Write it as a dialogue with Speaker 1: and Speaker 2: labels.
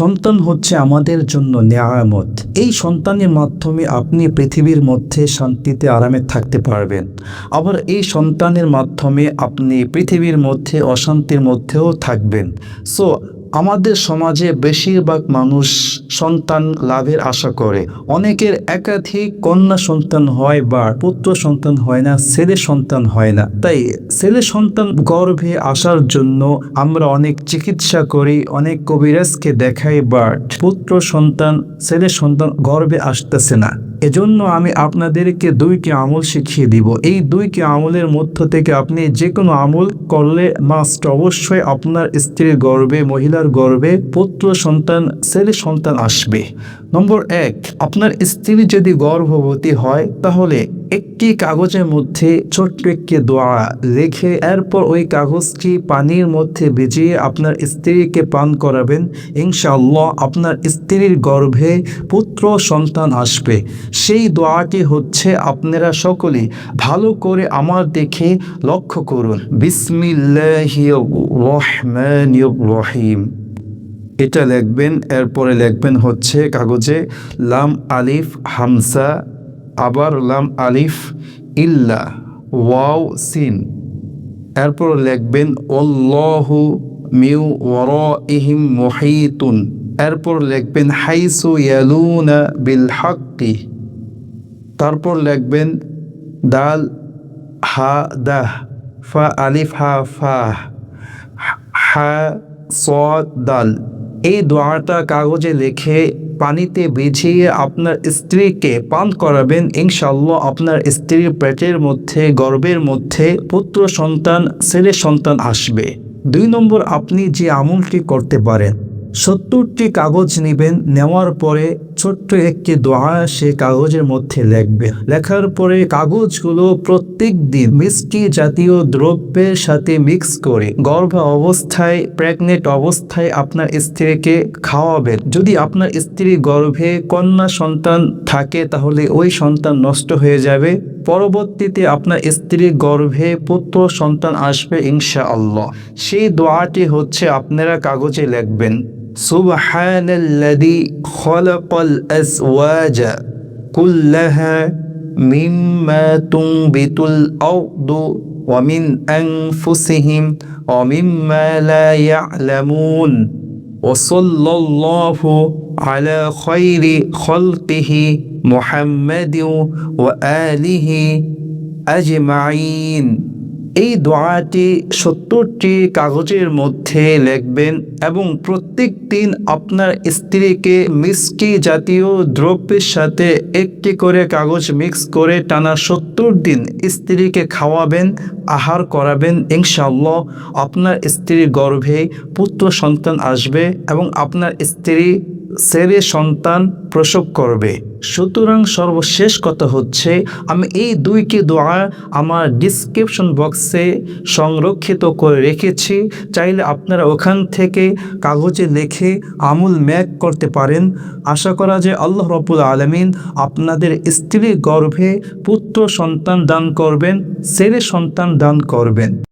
Speaker 1: সন্তান হচ্ছে আমাদের জন্য নেয়ামত। এই সন্তানের মাধ্যমে আপনি পৃথিবীর মধ্যে শান্তিতে আরামে থাকতে পারবেন। আবার এই সন্তানের মাধ্যমে আপনি পৃথিবীর মধ্যে অশান্তির মধ্যেও থাকবেন। সো আমাদের সমাজে বেশিরভাগ মানুষ সন্তান লাভের আশা করে। অনেকের একাধিক কন্যা সন্তান হয় বা পুত্র সন্তান হয় না, ছেলে সন্তান হয় না। তাই ছেলে সন্তান গর্ভে আসার জন্য আমরা অনেক চিকিৎসা করি, অনেক কবিরাজকে দেখাই বাট পুত্র সন্তান, ছেলে সন্তান গর্ভে আসতেছে না। এজন্য আমি আপনাদেরকে দুইটি আমল শিখিয়ে দিব। এই দুইটি আমলের মধ্য থেকে আপনি যে কোনো আমল করলে মাস্ট অবশ্যই আপনার স্ত্রীর গর্বে, মহিলার গর্বে, পুত্র সন্তান, ছেলে সন্তান আসবে। নম্বর এক, আপনার স্ত্রী যদি গর্ভবতী হয়, তাহলে একটি কাগজের মধ্যে ছোট্ট একটি দোয়া রেখে এরপর ওই কাগজটি পানির মধ্যে ভিজিয়ে আপনার স্ত্রীকে পান করাবেন। ইনশাআল্লাহ আপনার স্ত্রীর গর্ভে পুত্র সন্তান আসবে। সেই দোয়াটি হচ্ছে আপনারা সকলে ভালো করে আমার দেখে লক্ষ্য করুন। রহিম। এটা লিখবেন, এরপরে লিখবেন হচ্ছে কাগজে লাম, আলিফ, হামসা আবার লাম আলিফ ইল্লা, ওয়াও, সিন। এরপর লিখবেন অল্লাহু মিউ ওর ইহিম মহিতুন। এরপর লিখবেন, হাইসু ইয়ালুনা বিল হাক্কি। তারপর লিখবেন, দাল হা দাহ ফা আলিফ হা ফা, হা সদ দাল। এই দোয়াটা কাগজে লিখে পানিতে ভিজিয়ে আপনার স্ত্রীকে পান করাবেন। ইনশাল্লাহ আপনার স্ত্রীর পেটের মধ্যে গর্বের মধ্যে পুত্র সন্তান, ছেলে সন্তান আসবে। দুই নম্বর, আপনি যে আমলটি করতে পারেন, সত্তরটি কাগজ নেবেন, নেওয়ার পরে ছোট্ট একটি দোয়া সে কাগজের মধ্যে লিখবেন লেখার পরে কাগজগুলো প্রত্যেক দিন মিষ্টি জাতীয় দ্রব্যের সাথে মিক্স করে গর্ভ অবস্থায়, প্রেগনেন্ট অবস্থায় আপনার স্ত্রীকে খাওয়াবেন। যদি আপনার স্ত্রী গর্ভে কন্যা সন্তান থাকে তাহলে ওই সন্তান নষ্ট হয়ে যাবে। পরবর্তীতে আপনার স্ত্রীর গর্ভে পুত্র সন্তান আসবে ইনশা আল্লাহ সেই দোয়াটি হচ্ছে আপনারা কাগজে লিখবেন। سبحان الذي خلق الأزواج كلها مما تنبت الأرض ومن أنفسهم ومما لا يعلمون وصلى الله على خير خلقه محمد وآله أجمعين এই দোয়াটি সত্তরটি কাগজের মধ্যে লিখবেন এবং প্রত্যেক দিন আপনার স্ত্রীকে মিষ্টি জাতীয় দ্রব্যের সাথে একটি করে কাগজ মিক্স করে টানা সত্তর দিন স্ত্রীকে খাওয়াবেন, আহার করাবেন। ইনশাল্লাহ আপনার স্ত্রীর গর্ভে পুত্র সন্তান আসবে এবং আপনার স্ত্রী ছেলে সন্তান প্রসব করবে। সুতরাং সর্বশেষ কথা হচ্ছে, আমি এই দুইটি দোয়া আমার ডিসক্রিপশন বক্সে সংরক্ষিত করে রেখেছি। চাইলে আপনারা ওখান থেকে কাগজে লিখে আমুল ম্যাক করতে পারেন। আশা করা যে আল্লাহ রবুল আলমিন আপনাদের স্ত্রীর গর্ভে পুত্র সন্তান দান করবেন, ছেলে সন্তান দান করবেন।